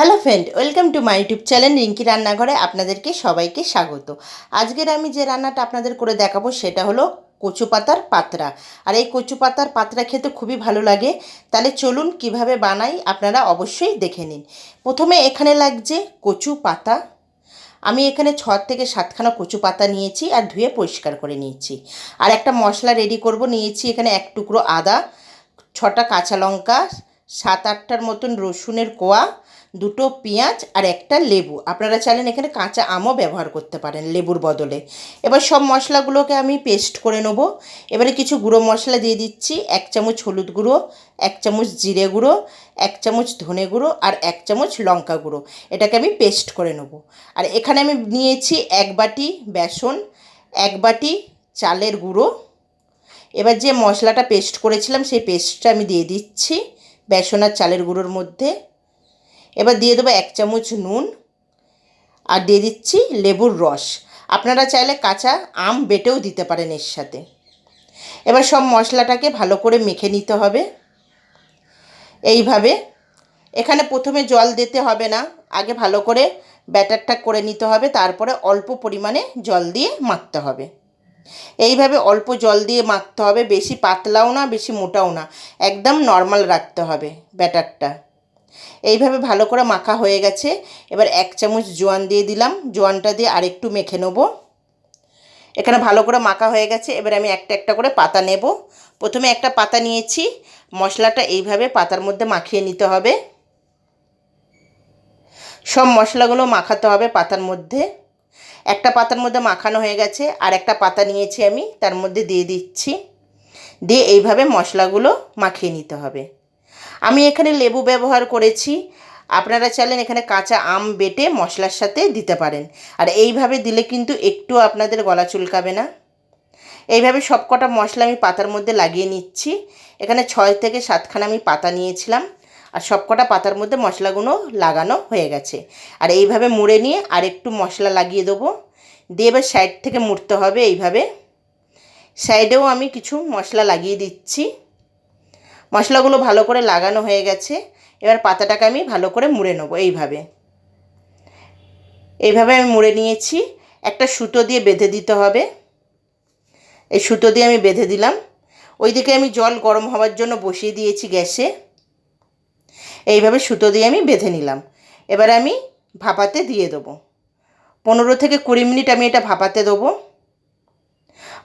Hello friend welcome to my YouTube channel Rinki রান্নাঘরে আপনাদেরকে সবাইকে স্বাগত আজকের আমি যে রান্নাটা আপনাদের করে দেখাবো সেটা হলো কচু পাতার পাতরা আর এই কচু পাতার পাতরা খেতে খুবই ভালো লাগে তাহলে চলুন কীভাবে বানাই আপনারা অবশ্যই দেখে নিন প্রথমে এখানে লাগছে কচু পাতা আমি এখানে ছ থেকে সাতখানা কচু পাতা নিয়েছি আর ধুয়ে পরিষ্কার করে নিয়েছি আর একটা মশলা রেডি করব নিয়েছি এখানে এক টুকরো আদা ছটা কাঁচা লঙ্কা সাত আটটার মতন রসুনের কোয়া দুটো পেঁয়াজ আর একটা লেবু। আপনারা চাইলেন এখানে কাঁচা আমও ব্যবহার করতে পারেন লেবুর বদলে। এবার সব মশলাগুলোকে আমি পেস্ট করে নেব। এবারে কিছু গুঁড়ো মশলা দিয়ে দিচ্ছি। এক চামচ হলুদ গুঁড়ো, এক চামচ জিরে গুঁড়ো, এক চামচ ধনে গুঁড়ো আর এক চামচ লঙ্কা গুঁড়ো। এটাকে আমি পেস্ট করে নেব। আর এখানে আমি নিয়েছি এক বাটি বেসন, এক বাটি চালের গুঁড়ো। এবার যে মশলাটা পেস্ট করেছিলাম সেই পেস্টটা আমি দিয়ে দিচ্ছি বেসন আর চালের গুঁড়োর মধ্যে। এবার দিয়ে দেবো এক চামচ নুন আর দিয়ে দিচ্ছি লেবুর রস। আপনারা চাইলে কাঁচা আম বেটেও দিতে পারেন এর সাথে। এবার সব মশলাটাকে ভালো করে মেখে নিতে হবে। এইভাবে। এখানে প্রথমে জল দিতে হবে না, আগে ভালো করে ব্যাটারটা করে নিতে হবে, তারপরে অল্প পরিমাণে জল দিয়ে মাখতে হবে। এইভাবে অল্প জল দিয়ে মাখতে হবে, বেশি পাতলাও না, বেশি মোটাও না, একদম নর্মাল রাখতে হবে ব্যাটারটা। এইভাবে ভালো করে মাখা হয়ে গেছে। এবার এক চামচ জোয়ান দিয়ে দিলাম। জোয়ানটা দিয়ে আরেকটু মেখে নেব। এখানে ভালো করে মাখা হয়ে গেছে। এবার আমি একটা একটা করে পাতা নেব। প্রথমে একটা পাতা নিয়েছি। মশলাটা এইভাবে পাতার মধ্যে মাখিয়ে নিতে হবে। সব মশলাগুলো মাখাতে হবে পাতার মধ্যে। একটা পাতার মধ্যে মাখানো হয়ে গেছে। আর একটা পাতা নিয়েছি আমি। তার মধ্যে দিয়ে দিচ্ছি। দিয়ে এইভাবে মশলাগুলো মাখিয়ে নিতে হবে। আমি এখানে লেবু ব্যবহার করেছি। আপনারা চাইলেন এখানে কাঁচা আম বেটে মশলার সাথে দিতে পারেন। আর এইভাবে দিলে কিন্তু একটু আপনাদের গলা চুলকাবে না। এইভাবে সব কটা মশলা আমি পাতার মধ্যে লাগিয়ে নিচ্ছি। এখানে ছয় থেকে সাতখানা আমি পাতা নিয়েছিলাম। আর সব কটা পাতার মধ্যে মশলাগুলো লাগানো হয়ে গেছে। আর এইভাবে মুড়ে নিয়ে আর একটু মশলা লাগিয়ে দেবো। দিয়ে এবার সাইড থেকে মুড়তে হবে এইভাবে। সাইডেও আমি কিছু মশলা লাগিয়ে দিচ্ছি। মশলাগুলো ভালো করে লাগানো হয়ে গেছে, এবার পাতাটাকে আমি ভালো করে মুড়ে নেব এইভাবে। এইভাবে আমি মুড়ে নিয়েছি, একটা সুতো দিয়ে বেঁধে দিতে হবে। এই সুতো দিয়ে আমি বেঁধে দিলাম। ওইদিকে আমি জল গরম হওয়ার জন্য বসিয়ে দিয়েছি গ্যাসে। এইভাবে সুতো দিয়ে আমি বেঁধে নিলাম। এবার আমি ভাপাতে দিয়ে দেবো। পনেরো থেকে কুড়ি মিনিট আমি এটা ভাপাতে দেবো।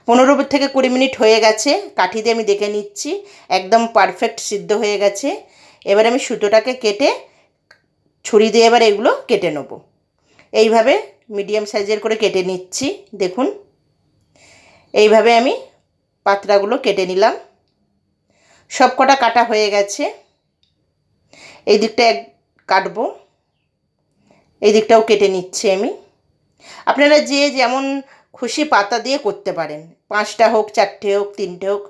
পনেরো থেকে কুড়ি মিনিট হয়ে গেছে। কাঠি দিয়ে আমি দেখে নিচ্ছি। একদম পারফেক্ট সিদ্ধ হয়ে গেছে। এবার আমি সুতোটাকে কেটে ছুরি দিয়ে এবার এগুলো কেটে নেব। এইভাবে মিডিয়াম সাইজের করে কেটে নিচ্ছি, দেখুন। এইভাবে আমি পাতরাগুলো কেটে নিলাম। সব কটা কাটা হয়ে গেছে। এই দিকটা এক কাটবো। এই দিকটাও কেটে নিচ্ছি আমি। আপনারা যে যেমন খুশি পাতা দিয়ে করতে পারেন। পাঁচটা হোক, চারটে হোক, তিনটে হোক,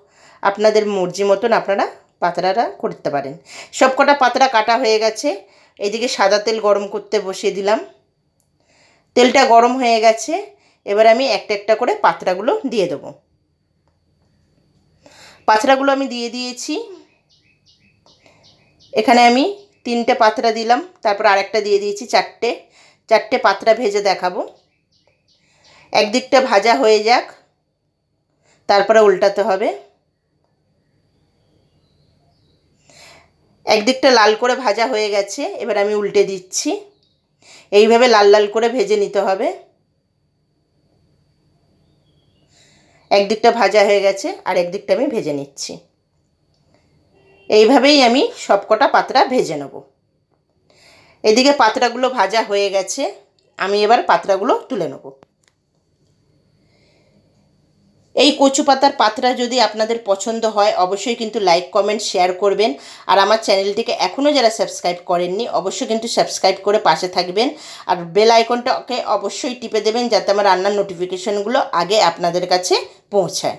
আপনাদের মর্জি মতন আপনারা পাতরাটা করতে পারেন। সব কটা পাতরা কাটা হয়ে গেছে। এদিকে সাদা তেল গরম করতে বসিয়ে দিলাম। তেলটা গরম হয়ে গেছে। এবার আমি একটা একটা করে পাতরাগুলো দিয়ে দেবো। পাতরাগুলো আমি দিয়ে দিয়েছি। এখানে আমি তিনটে পাতরা দিলাম। তারপর আরেকটা দিয়ে দিয়েছি চারটে। চারটে পাতরা ভেজে দেখাবো। একদিকটা ভাজা হয়ে যাক, তারপরে উল্টাতে হবে। একদিকটা লাল করে ভাজা হয়ে গেছে, এবার আমি উল্টে দিচ্ছি। এইভাবে লাল লাল করে ভেজে নিতে হবে। একদিকটা ভাজা হয়ে গেছে, আর একদিকটা আমি ভেজে নিচ্ছি। এইভাবেই আমি সবকটা পাতরা ভেজে নেব। এদিকে পাতরাগুলো ভাজা হয়ে গেছে, আমি এবার পাতরাগুলো তুলে নেব। এই কচু পাতার পাতরা যদি আপনাদের পছন্দ হয়, অবশ্যই কিন্তু লাইক কমেন্ট শেয়ার করবেন। আর আমার চ্যানেলটিকে এখনও যারা সাবস্ক্রাইব করেননি, অবশ্যই কিন্তু সাবস্ক্রাইব করে পাশে থাকবেন। আর বেল আইকনটাকে অবশ্যই টিপে দেবেন, যাতে আমার রান্নার নোটিফিকেশানগুলো আগে আপনাদের কাছে পৌঁছায়।